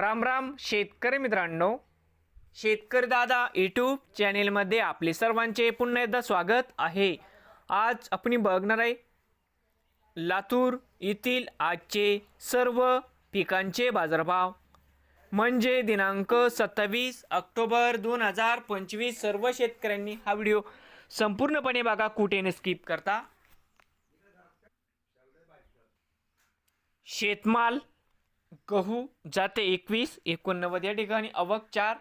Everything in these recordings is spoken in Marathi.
राम राम शेतकरी मित्रांनो. शेतकरी दादा यूट्यूब चॅनेलमध्ये आपले सर्वांचे पुन्हा एकदा स्वागत आहे. आज आपण बघणार आहे लातूर येथील आजचे सर्व पिकांचे बाजारभाव. म्हणजे दिनांक सत्तावीस ऑक्टोबर दोन हजार पंचवीस सर्व शेतकऱ्यांनी हा व्हिडिओ संपूर्णपणे बघा कुठे स्किप करता. शेतमाल गहू जाते एकवीस एकोणनव्वद या ठिकाणी. अवक चार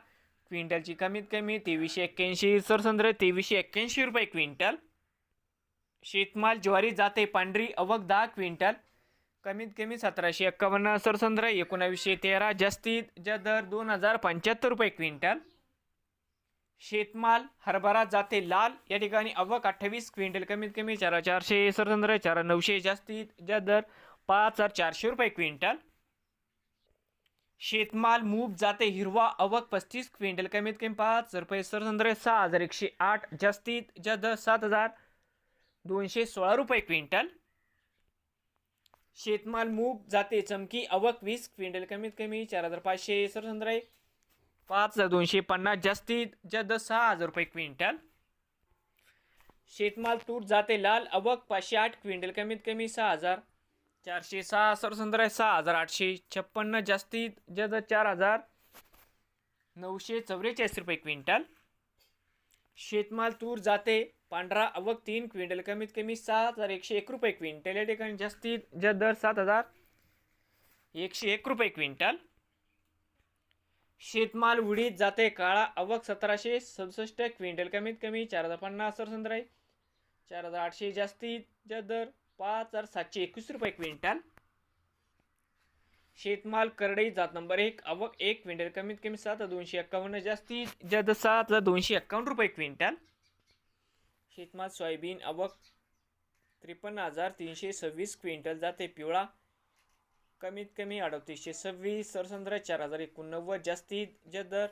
क्विंटलची कमीत कमी तेवीसशे एक्क्याऐंशी. सरसंद्र तेवीसशे एक्क्याऐंशी रुपये क्विंटल. शेतमाल ज्वारी जाते पांढरी अवक दहा क्विंटल. कमीत कमी सतराशे एक्कावन्न. सरसंद्र एकोणावीसशे तेरा. जास्तीत ज्या दर दोन हजार पंच्याहत्तर रुपये क्विंटल. शेतमाल हरभरा जाते लाल. या ठिकाणी अवक अठ्ठावीस क्विंटल कमीत कमी चार चारशे. सरसंद्र चार नऊशे. जास्तीत ज्या दर पाच हजार चारशे रुपये क्विंटल. शेतमाल मूग जाते हिरवा अवक पस्तीस क्विंटल कमीत कमी पाच हजार रुपये. सरसंद्र सहा हजार एकशे आठ जास्तीत जा सात हजार दोनशे सोळा रुपये क्विंटल. शेतमाल मूग जाते चमकी अवक वीस क्विंटल कमीत कमी चार हजार पाचशे. सरसंद्र पाच हजार दोनशे पन्नास जास्तीत जा सहा हजार रुपये क्विंटल. शेतमाल तूर जाते लाल अवक पाचशे आठ क्विंटल कमीत कमी सहा हजार चारशे सहा सरसंद्र सहा हजार आठशे छप्पन्न जास्तीत जद चार हजार नऊशे चौवेचाळीस रुपये क्विंटल. शेतमाल तूर जाते पांढरा अवक तीन क्विंटल कमीत कमी सात हजार एकशे एक रुपये क्विंटल. या ठिकाणी जास्तीत जद दर सात हजार एकशे एक रुपये क्विंटल. शेतमाल उडीत जाते काळा अवक सतराशे सदुसष्ट क्विंटल कमीत कमी चार हजार पन्नास सरसंद्र आहे. चार हजार आठशे जास्तीत जा दर पाच हजार सातशे एकवीस रुपये क्विंटल. शेतमाल करडई जात नंबर एक अवक एक क्विंटल कमीत कमी सात हजार दोनशे एक्कावन्न जास्तीत जास्त सात हजार दोनशे एक्कावन्न रुपये क्विंटल. शेतमाल सोयाबीन अवक त्रेपन्न हजार तीनशे सव्वीस क्विंटल जाते पिवळा. कमीत कमी अडतीसशे सव्वीस सरसंद्रा चार हजार एकोणनव्वद जास्तीत जदर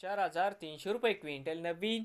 चार हजार तीनशे रुपये क्विंटल नवीन.